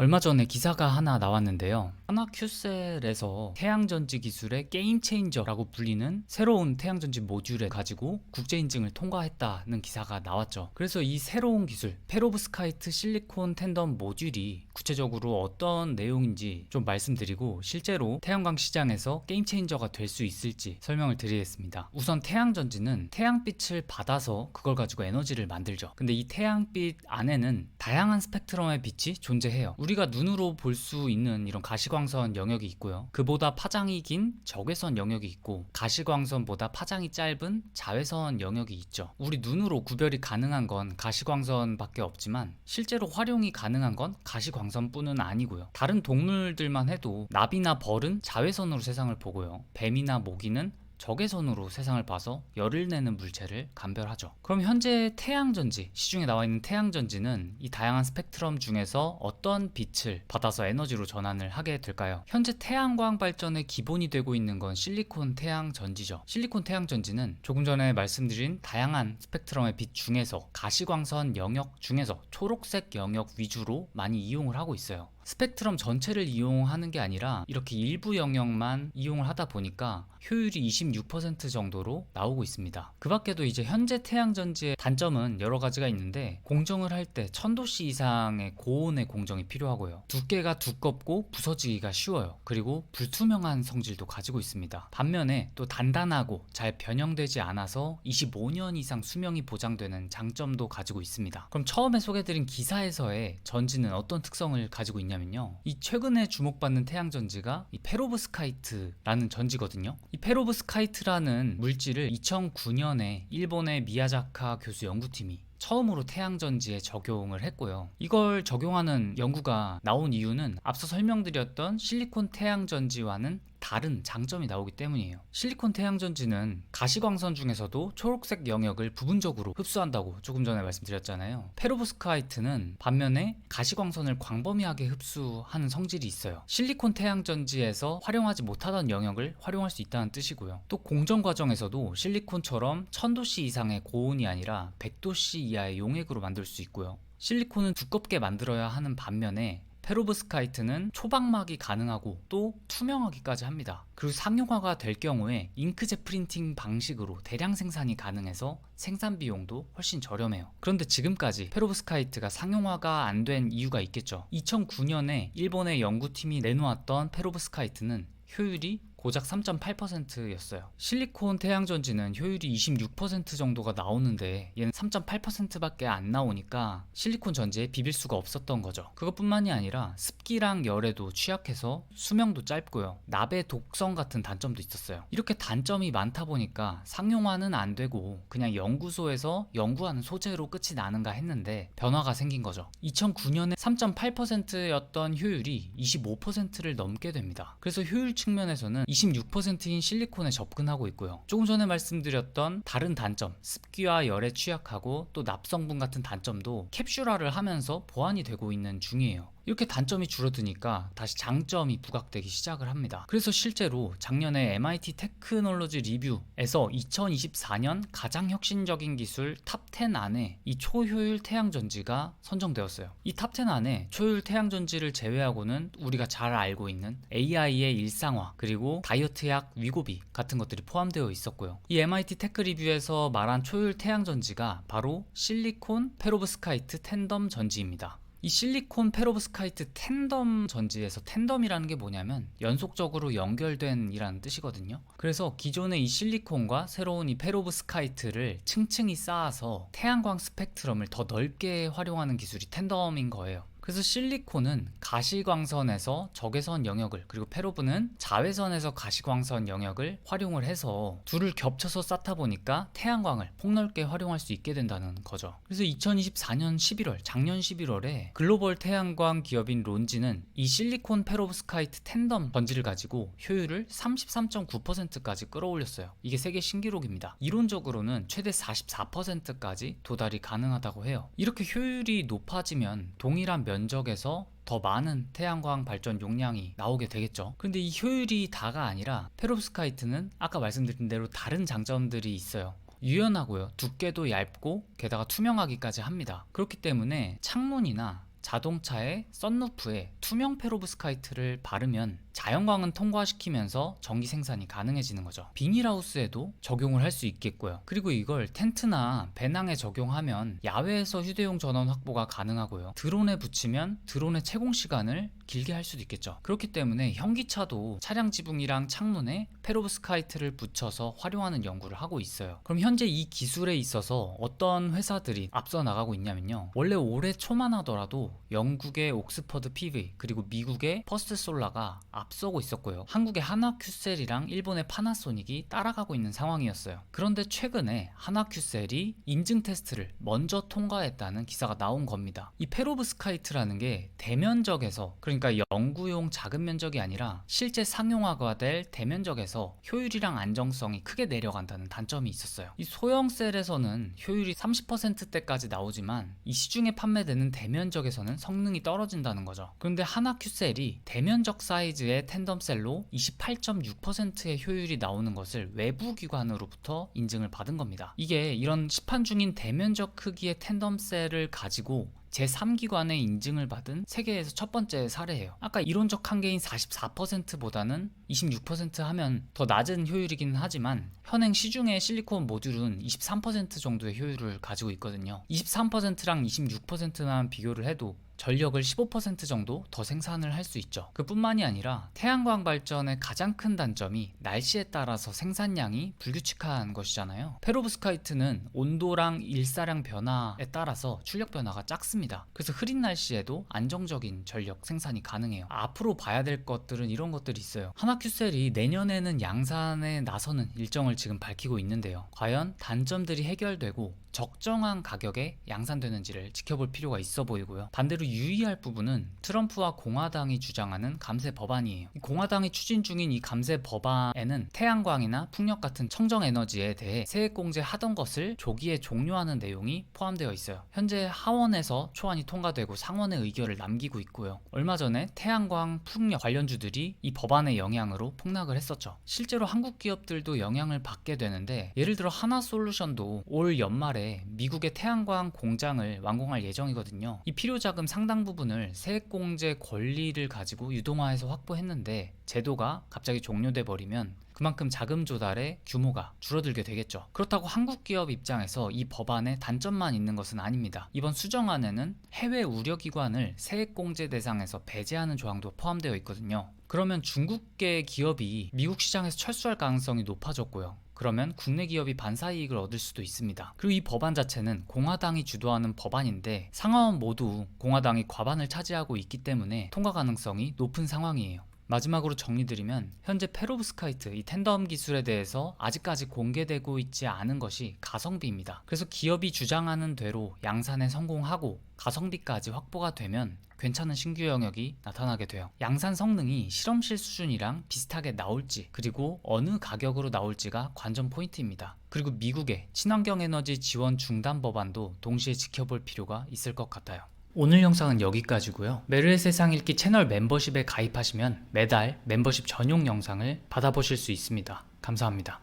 얼마 전에 기사가 하나 나왔는데요. 하나큐셀에서 태양전지 기술의 게임 체인저라고 불리는 새로운 태양전지 모듈을 가지고 국제 인증을 통과했다는 기사가 나왔죠. 그래서 이 새로운 기술 페로브스카이트 실리콘 텐덤 모듈이 구체적으로 어떤 내용인지 좀 말씀드리고 실제로 태양광 시장에서 게임 체인저가 될 수 있을지 설명을 드리겠습니다. 우선 태양전지는 태양빛을 받아서 그걸 가지고 에너지를 만들죠. 근데 이 태양빛 안에는 다양한 스펙트럼의 빛이 존재해요. 우리가 눈으로 볼 수 있는 이런 가시광선 영역이 있고요. 그보다 파장이 긴 적외선 영역이 있고 가시광선보다 파장이 짧은 자외선 영역이 있죠. 우리 눈으로 구별이 가능한 건 가시광선밖에 없지만 실제로 활용이 가능한 건 가시광선뿐은 아니고요. 다른 동물들만 해도 나비나 벌은 자외선으로 세상을 보고요. 뱀이나 모기는 적외선으로 세상을 봐서 열을 내는 물체를 감별하죠. 그럼 현재 태양전지, 시중에 나와 있는 태양전지는 이 다양한 스펙트럼 중에서 어떤 빛을 받아서 에너지로 전환을 하게 될까요? 현재 태양광 발전의 기본이 되고 있는 건 실리콘 태양전지죠. 실리콘 태양전지는 조금 전에 말씀드린 다양한 스펙트럼의 빛 중에서 가시광선 영역 중에서 초록색 영역 위주로 많이 이용을 하고 있어요. 스펙트럼 전체를 이용하는 게 아니라 이렇게 일부 영역만 이용을 하다 보니까 효율이 26% 정도로 나오고 있습니다. 그 밖에도 이제 현재 태양전지의 단점은 여러 가지가 있는데 공정을 할 때 1000도씨 이상의 고온의 공정이 필요하고요. 두께가 두껍고 부서지기가 쉬워요. 그리고 불투명한 성질도 가지고 있습니다. 반면에 또 단단하고 잘 변형되지 않아서 25년 이상 수명이 보장되는 장점도 가지고 있습니다. 그럼 처음에 소개드린 기사에서의 전지는 어떤 특성을 가지고 있냐면 요. 이 최근에 주목받는 태양 전지가 이 페로브스카이트라는 전지거든요. 이 페로브스카이트라는 물질을 2009년에 일본의 미야자카 교수 연구팀이 처음으로 태양전지에 적용을 했고요. 이걸 적용하는 연구가 나온 이유는 앞서 설명드렸던 실리콘 태양전지와는 다른 장점이 나오기 때문이에요. 실리콘 태양전지는 가시광선 중에서도 초록색 영역을 부분적으로 흡수한다고 조금 전에 말씀드렸잖아요. 페로브스카이트는 반면에 가시광선을 광범위하게 흡수하는 성질이 있어요. 실리콘 태양전지에서 활용하지 못하던 영역을 활용할 수 있다는 뜻이고요. 또 공정 과정에서도 실리콘처럼 1000도씨 이상의 고온이 아니라 100도씨 이하의 용액으로 만들 수 있고요. 실리콘은 두껍게 만들어야 하는 반면에 페로브스카이트는 초박막이 가능하고 또 투명하기까지 합니다. 그리고 상용화가 될 경우에 잉크젯 프린팅 방식으로 대량 생산이 가능해서 생산 비용도 훨씬 저렴해요. 그런데 지금까지 페로브스카이트가 상용화가 안 된 이유가 있겠죠. 2009년에 일본의 연구팀이 내놓았던 페로브스카이트는 효율이 고작 3.8%였어요. 실리콘 태양전지는 효율이 26% 정도가 나오는데 얘는 3.8%밖에 안 나오니까 실리콘 전지에 비빌 수가 없었던 거죠. 그것뿐만이 아니라 습기랑 열에도 취약해서 수명도 짧고요. 납의 독성 같은 단점도 있었어요. 이렇게 단점이 많다 보니까 상용화는 안 되고 그냥 연구소에서 연구하는 소재로 끝이 나는가 했는데 변화가 생긴 거죠. 2009년에 3.8%였던 효율이 25%를 넘게 됩니다. 그래서 효율 측면에서는 26%인 실리콘에 접근하고 있고요. 조금 전에 말씀드렸던 다른 단점, 습기와 열에 취약하고 또 납성분 같은 단점도 캡슐화를 하면서 보완이 되고 있는 중이에요. 이렇게 단점이 줄어드니까 다시 장점이 부각되기 시작을 합니다. 그래서 실제로 작년에 MIT 테크놀로지 리뷰에서 2024년 가장 혁신적인 기술 탑 10 안에 이 초효율 태양전지가 선정되었어요. 이 탑 10 안에 초효율 태양전지를 제외하고는 우리가 잘 알고 있는 AI의 일상화 그리고 다이어트약 위고비 같은 것들이 포함되어 있었고요. 이 MIT 테크 리뷰에서 말한 초효율 태양전지가 바로 실리콘 페로브스카이트 텐덤 전지입니다. 이 실리콘 페로브스카이트 텐덤 전지에서 텐덤이라는 게 뭐냐면 연속적으로 연결된 이라는 뜻이거든요. 그래서 기존의 이 실리콘과 새로운 이 페로브스카이트를 층층이 쌓아서 태양광 스펙트럼을 더 넓게 활용하는 기술이 텐덤인 거예요. 그래서 실리콘은 가시광선에서 적외선 영역을 그리고 페로브는 자외선에서 가시광선 영역을 활용을 해서 둘을 겹쳐서 쌓다 보니까 태양광을 폭넓게 활용할 수 있게 된다는 거죠. 그래서 2024년 11월 작년 11월에 글로벌 태양광 기업인 론지는 이 실리콘 페로브스카이트 텐덤 전지를 가지고 효율을 33.9%까지 끌어올렸어요. 이게 세계 신기록입니다. 이론적으로는 최대 44%까지 도달이 가능하다고 해요. 이렇게 효율이 높아지면 동일한 면 적에서 더 많은 태양광 발전 용량이 나오게 되겠죠. 근데 이 효율이 다가 아니라 페로브스카이트는 아까 말씀드린 대로 다른 장점들이 있어요. 유연하고요. 두께도 얇고 게다가 투명하기까지 합니다. 그렇기 때문에 창문이나 자동차의 썬루프에 투명 페로브스카이트를 바르면 자연광은 통과시키면서 전기 생산이 가능해지는 거죠. 비닐하우스에도 적용을 할 수 있겠고요. 그리고 이걸 텐트나 배낭에 적용하면 야외에서 휴대용 전원 확보가 가능하고요. 드론에 붙이면 드론의 채공 시간을 길게 할 수도 있겠죠. 그렇기 때문에 현기차도 차량 지붕이랑 창문에 페로브스카이트를 붙여서 활용하는 연구를 하고 있어요. 그럼 현재 이 기술에 있어서 어떤 회사들이 앞서 나가고 있냐면요. 원래 올해 초만 하더라도 영국의 옥스퍼드 PV 그리고 미국의 퍼스트 솔라가 앞서고 있었고요. 한국의 하나큐셀이랑 일본의 파나소닉이 따라가고 있는 상황이었어요. 그런데 최근에 하나큐셀이 인증 테스트를 먼저 통과했다는 기사가 나온 겁니다. 이 페로브스카이트라는 게 대면적에서 그러니까 연구용 작은 면적이 아니라 실제 상용화가 될 대면적에서 효율이랑 안정성이 크게 내려간다는 단점이 있었어요. 이 소형 셀에서는 효율이 30%대까지 나오지만 이 시중에 판매되는 대면적에서 는 성능이 떨어진다는 거죠. 그런데 하나 큐셀이 대면적 사이즈의 텐덤셀로 28.6%의 효율이 나오는 것을 외부 기관으로부터 인증을 받은 겁니다. 이게 이런 시판 중인 대면적 크기의 텐덤셀을 가지고 제3기관의 인증을 받은 세계에서 첫 번째 사례예요. 아까 이론적 한계인 44%보다는 26% 하면 더 낮은 효율이기는 하지만 현행 시중의 실리콘 모듈은 23% 정도의 효율을 가지고 있거든요. 23%랑 26%만 비교를 해도 전력을 15% 정도 더 생산을 할 수 있죠. 그뿐만이 아니라 태양광 발전의 가장 큰 단점이 날씨에 따라서 생산량이 불규칙한 것이잖아요. 페로브스카이트는 온도랑 일사량 변화에 따라서 출력 변화가 작습니다. 그래서 흐린 날씨에도 안정적인 전력 생산이 가능해요. 앞으로 봐야 될 것들은 이런 것들이 있어요. 하나큐셀이 내년에는 양산에 나서는 일정을 지금 밝히고 있는데요. 과연 단점들이 해결되고 적정한 가격에 양산되는지를 지켜볼 필요가 있어 보이고요. 반대로 유의할 부분은 트럼프와 공화당이 주장하는 감세 법안이에요. 이 공화당이 추진 중인 이 감세 법안에는 태양광이나 풍력 같은 청정 에너지에 대해 세액 공제하던 것을 조기에 종료하는 내용이 포함되어 있어요. 현재 하원에서 초안이 통과되고 상원의 의결을 남기고 있고요. 얼마 전에 태양광, 풍력 관련주들이 이 법안의 영향으로 폭락을 했었죠. 실제로 한국 기업들도 영향을 받게 되는데 예를 들어 하나솔루션도 올 연말에 미국의 태양광 공장을 완공할 예정이거든요. 이 필요 자금 상당 부분을 세액 공제 권리를 가지고 유동화해서 확보했는데 제도가 갑자기 종료돼 버리면 그만큼 자금 조달의 규모가 줄어들게 되겠죠. 그렇다고 한국 기업 입장에서 이 법안에 단점만 있는 것은 아닙니다. 이번 수정안에는 해외 우려기관을 세액 공제 대상에서 배제하는 조항도 포함되어 있거든요. 그러면 중국계 기업이 미국 시장에서 철수할 가능성이 높아졌고요. 그러면 국내 기업이 반사 이익을 얻을 수도 있습니다. 그리고 이 법안 자체는 공화당이 주도하는 법안인데 상하원 모두 공화당이 과반을 차지하고 있기 때문에 통과 가능성이 높은 상황이에요. 마지막으로 정리드리면 현재 페로브스카이트 이 텐덤 기술에 대해서 아직까지 공개되고 있지 않은 것이 가성비입니다. 그래서 기업이 주장하는 대로 양산에 성공하고 가성비까지 확보가 되면 괜찮은 신규 영역이 나타나게 돼요. 양산 성능이 실험실 수준이랑 비슷하게 나올지 그리고 어느 가격으로 나올지가 관전 포인트입니다. 그리고 미국의 친환경 에너지 지원 중단 법안도 동시에 지켜볼 필요가 있을 것 같아요. 오늘 영상은 여기까지고요. 메르의 세상 읽기 채널 멤버십에 가입하시면 매달 멤버십 전용 영상을 받아보실 수 있습니다. 감사합니다.